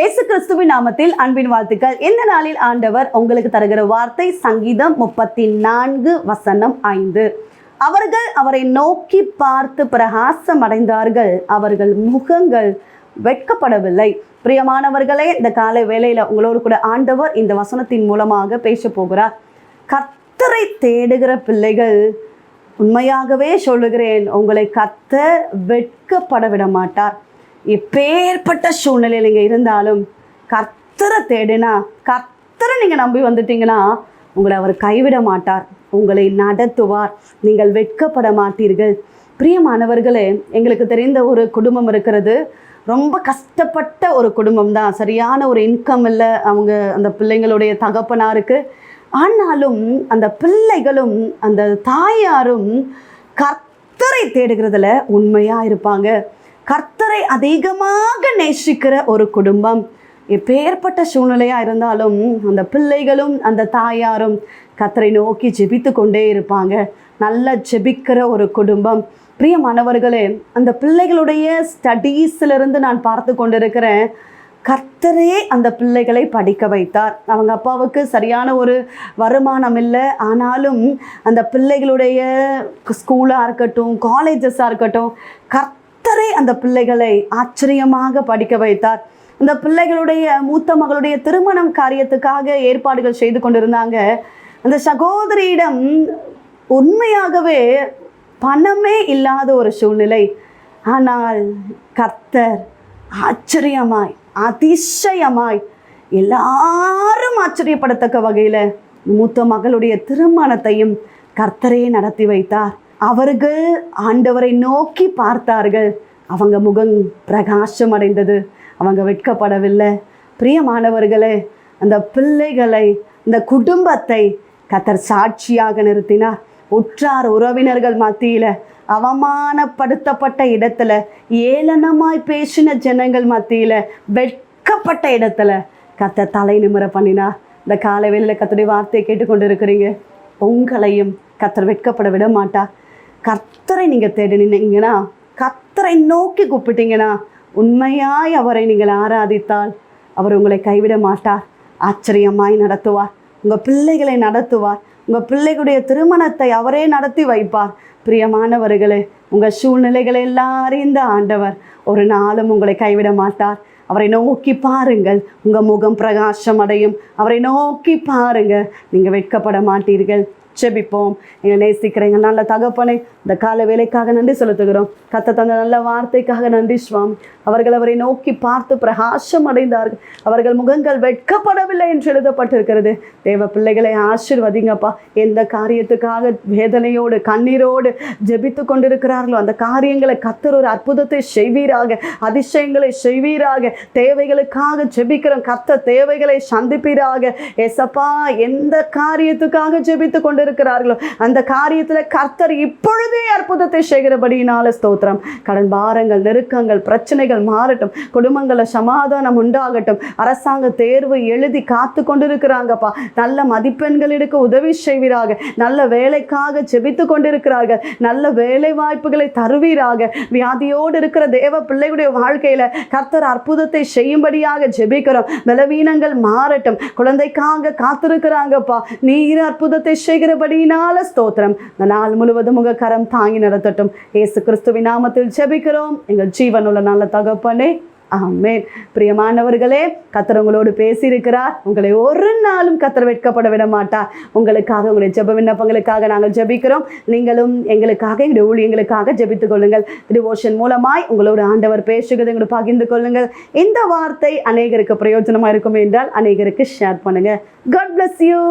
இயேசு கிறிஸ்துவின் நாமத்தில் அன்பின் வாழ்த்துக்கள். இந்த நாளில் ஆண்டவர் உங்களுக்கு தருகிற வார்த்தை சங்கீதம் முப்பத்தி நான்கு வசனம் ஐந்து. அவர்கள் அவரை நோக்கி பார்த்து பிரகாசம் அடைந்தார்கள் அவர்கள் முகங்கள் வெட்கப்படவில்லை. பிரியமானவர்களே இந்த காலை வேலையில் உங்களோடு கூட ஆண்டவர் இந்த வசனத்தின் மூலமாக பேச போகிறார். கத்தரை தேடுகிற பிள்ளைகள் உண்மையாகவே சொல்லுகிறேன் உங்களை கத்த வெட்கப்பட விட மாட்டார். இப்பேற்பட்ட சூழ்நிலையில் நீங்கள் இருந்தாலும் கர்த்தரை தேடினா கர்த்தரை நீங்கள் நம்பி வந்துட்டீங்கன்னா உங்களை அவர் கைவிட மாட்டார். உங்களை நடத்துவார். நீங்கள் வெட்கப்பட மாட்டீர்கள். பிரியமானவர்களே எங்களுக்கு தெரிந்த ஒரு குடும்பம் இருக்கிறது. ரொம்ப கஷ்டப்பட்ட ஒரு குடும்பம் தான். சரியான ஒரு இன்கம் இல்லை. அவங்க அந்த பிள்ளைங்களுடைய தகப்பனாருக்கு ஆனாலும் அந்த பிள்ளைகளும் அந்த தாயாரும் கர்த்தரை தேடுகிறதுல உண்மையாக இருப்பாங்க. கர்த்தரை அதிகமாக நேசிக்கிற ஒரு குடும்பம். எப்பேற்பட்ட சூழ்நிலையாக இருந்தாலும் அந்த பிள்ளைகளும் அந்த தாயாரும் கர்த்தரை நோக்கி ஜெபித்து கொண்டே இருப்பாங்க. நல்லா ஜெபிக்கிற ஒரு குடும்பம். பிரியமானவர்களே அந்த பிள்ளைகளுடைய ஸ்டடீஸிலிருந்து நான் பார்த்து கொண்டிருக்கிறேன். கர்த்தரே அந்த பிள்ளைகளை படிக்க வைத்தார். அவங்க அப்பாவுக்கு சரியான ஒரு வருமானம் இல்லை. ஆனாலும் அந்த பிள்ளைகளுடைய ஸ்கூலாக இருக்கட்டும் காலேஜஸாக இருக்கட்டும் கத்தரை அந்த பிள்ளைகளை ஆச்சரியமாக படிக்க வைத்தார். அந்த பிள்ளைகளுடைய மூத்த மகளுடைய திருமணம் காரியத்துக்காக ஏற்பாடுகள் செய்து கொண்டிருந்தாங்க. அந்த சகோதரியிடம் உண்மையாகவே பணமே இல்லாத ஒரு சூழ்நிலை. ஆனால் கர்த்தர் ஆச்சரியமாய் அதிசயமாய் எல்லாரும் ஆச்சரியப்படத்தக்க வகையில் மூத்த மகளுடைய திருமணத்தையும் கர்த்தரே நடத்தி வைத்தார். அவர்கள் ஆண்டவரை நோக்கி பார்த்தார்கள். அவங்க முகம் பிரகாசம் அடைந்தது அவங்க வெட்கப்படவில்லை. பிரியமானவர்களே அந்த பிள்ளைகளை இந்த குடும்பத்தை கத்தர் சாட்சியாக நிறுத்தினார். உற்றார் உறவினர்கள் மத்தியில் அவமானப்படுத்தப்பட்ட இடத்துல ஏளனமாய் பேசின ஜனங்கள் மத்தியில் வெட்கப்பட்ட இடத்துல கத்த தலை நிமிர பண்ணினா இந்த காலை வெளியில் கத்தருடைய வார்த்தையை கேட்டுக்கொண்டு இருக்கிறீங்க உங்களையும் கத்தர் வெட்கப்பட விட மாட்டா கர்த்தரை நீங்கள் தேடினீங்கன்னா கர்த்தரை நோக்கி கூப்பிட்டீங்கன்னா உண்மையாய் அவரை நீங்கள் ஆராதித்தால் அவர் உங்களை கைவிட மாட்டார் ஆச்சரியமாய் நடத்துவார் உங்கள் பிள்ளைகளை நடத்துவார் உங்கள் பிள்ளைகளுடைய திருமணத்தை அவரே நடத்தி வைப்பார். பிரியமானவர்களே உங்கள் சூழ்நிலைகளை எல்லாம் அறிந்த ஆண்டவர் ஒரு நாளும் உங்களை கைவிட மாட்டார். அவரை நோக்கி பாருங்கள் உங்கள் முகம் பிரகாசம் அடையும் அவரை நோக்கி பாருங்கள் நீங்கள் வெட்கப்பட மாட்டீர்கள். செபிப்போம் எங்களை நேசிக்கிற எங்கள் நல்ல தகப்பனை இந்த கால வேலைக்காக நன்றி செலுத்துகிறோம். கத்த தந்த நல்ல வார்த்தைக்காக நன்றி சுவாமி. அவர்கள் அவரை நோக்கி பார்த்து பிரகாசம் அடைந்தார்கள். அவர்கள் முகங்கள் வெட்கப்படவில்லை என்று எழுதப்பட்டிருக்கிறது. தேவ பிள்ளைகளை ஆசிர்வதிங்கப்பா. எந்த காரியத்துக்காக வேதனையோடு கண்ணீரோடு ஜெபித்து கொண்டிருக்கிறார்களோ அந்த காரியங்களை கத்தர் ஒரு அற்புதத்தை செய்வீராக அதிசயங்களை செய்வீராக. தேவைகளுக்காக ஜெபிக்கிறோம். கத்த தேவைகளை சந்திப்பீராக. எசப்பா எந்த காரியத்துக்காக ஜெபித்து கொண்டிருக்கிறார்களோ? அந்த காரியத்தில் கர்த்தர் இப்பொழுதே அற்புதத்தை செய்கிறபடியினால ஸ்தோத்திரம். கடன் பாரங்கள் நெருக்கங்கள் பிரச்சனைகள் மாறட்டும். குடும்பங்களில் சமாதானம் உண்டாகட்டும். அரசாங்க தேர்வு எழுதி காத்து கொண்டிருக்கிறாங்கப்பா. நல்ல மதிப்பெண்கள் எடுக்க உதவி செய்வீராக. நல்ல வேலைக்காக ஜெபித்து கொண்டிருக்கிறார்கள். நல்ல வேலை வாய்ப்புகளை தருவீராக. வியாதியோடு இருக்கிற தேவ பிள்ளைகளுடைய வாழ்க்கையில கர்த்தர் அற்புதத்தை செய்யும்படியாக ஜெபிக்கிறோம். பலவீனங்கள் மாறட்டும். குழந்தைக்காக காத்திருக்கிறாங்கப்பா. நீர் அற்புதத்தை செய்கிறபடியினால ஸ்தோத்திரம். இந்த நாள் முழுவதும் உங்கள் கரம் தாங்கி நடத்தட்டும். ஏசு கிறிஸ்துவின் நாமத்தில் ஜெபிக்கிறோம். எங்கள் ஜீவனுள்ள நல்ல தகப்பனே ஆமேன். பிரியமானவர்களே கத்தர் உங்களோடு பேசியிருக்கிறார். உங்களை ஒரு நாளும் கத்தர் வெட்கப்பட விட மாட்டார் உங்களுக்காக உங்களுடைய ஜெப விண்ணப்பங்களுக்காக நாங்கள் ஜெபிக்கிறோம். நீங்களும் எங்களுக்காக எங்களுடைய ஊழியங்களுக்காக ஜெபித்துக் கொள்ளுங்கள். டிவோஷன் மூலமாய் உங்களோட ஆண்டவர் பேசுகிறது எங்களை பகிர்ந்து கொள்ளுங்கள். இந்த வார்த்தை அநேகருக்கு பிரயோஜனமாக இருக்கும் என்றால் அநேகருக்கு ஷேர் பண்ணுங்க. God bless you